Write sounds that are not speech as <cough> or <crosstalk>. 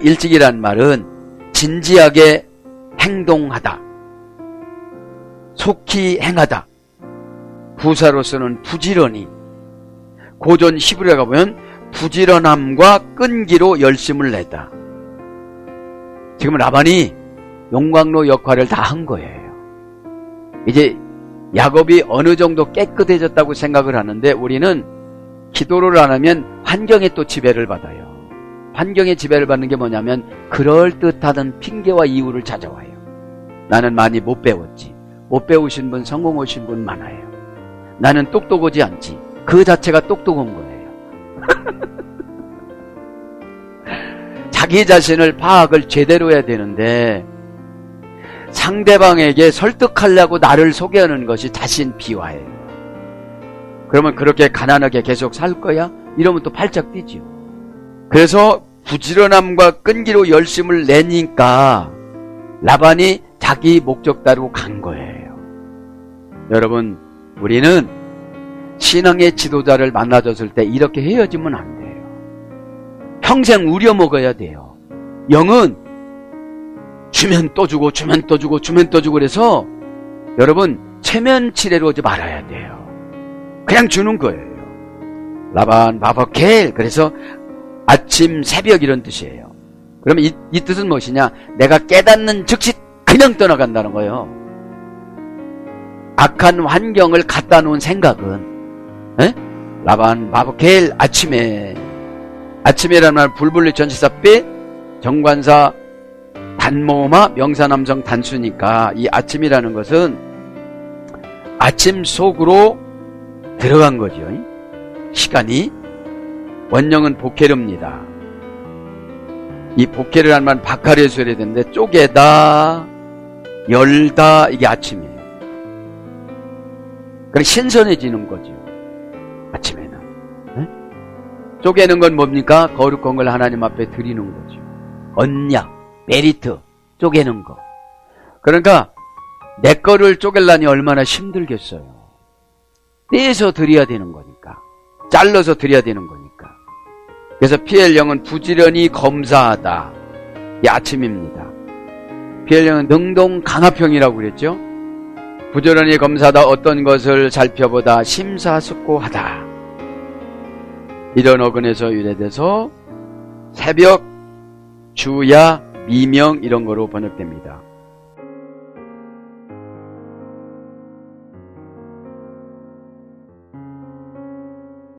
일찍이란 말은 진지하게 행동하다. 속히 행하다. 부사로서는 부지런히. 고전 히브리에 가보면 부지런함과 끈기로 열심을 내다. 지금 라반이 용광로 역할을 다 한 거예요. 이제 야곱이 어느 정도 깨끗해졌다고 생각을 하는데 우리는 기도를 안 하면 환경에 또 지배를 받아요. 환경에 지배를 받는 게 뭐냐면 그럴듯하던 핑계와 이유를 찾아와요. 나는 많이 못 배웠지. 못 배우신 분, 성공 오신 분 많아요. 나는 똑똑하지 않지. 그 자체가 똑똑한 거예요. <laughs> 자기 자신을 파악을 제대로 해야 되는데 상대방에게 설득하려고 나를 소개하는 것이 자신 비화예요. 그러면 그렇게 가난하게 계속 살 거야? 이러면 또 발작 뛰지요. 그래서 부지런함과 끈기로 열심을 내니까 라반이 자기 목적대로 간 거예요. 여러분, 우리는 신앙의 지도자를 만나줬을 때 이렇게 헤어지면 안 돼요. 평생 우려먹어야 돼요. 영은 주면 또 주고 주면 또 주고 주면 또 주고 그래서 여러분 체면 치레로 오지 말아야 돼요. 그냥 주는 거예요. 라반 바버켈 그래서 아침 새벽 이런 뜻이에요. 그러면 이, 이 뜻은 무엇이냐? 내가 깨닫는 즉시 그냥 떠나간다는 거예요. 악한 환경을 갖다 놓은 생각은 에? 라반 바버켈 아침에 아침이라는 말 불불리 전치사 빼 정관사 단모마 명사남성 단수니까 이 아침이라는 것은 아침 속으로 들어간 거죠. 시간이 원령은 복케르입니다. 이 복케르라는 말은 바카리에서 해야 되는데 쪼개다 열다 이게 아침이에요. 그럼 신선해지는 거죠. 아침에는. 네? 쪼개는 건 뭡니까? 거룩한 걸 하나님 앞에 드리는 거죠. 언약, 메리트, 쪼개는 거. 그러니까 내 거를 쪼갤라니 얼마나 힘들겠어요. 떼서 드려야 되는 거니까. 잘라서 드려야 되는 거니까. 그래서 피엘령은 부지런히 검사하다. 이 아침입니다. 피엘령은 능동 강화평이라고 그랬죠. 부지런히 검사하다 어떤 것을 살펴보다 심사숙고하다. 이런 어근에서 유래돼서 새벽, 주야, 미명 이런 거로 번역됩니다.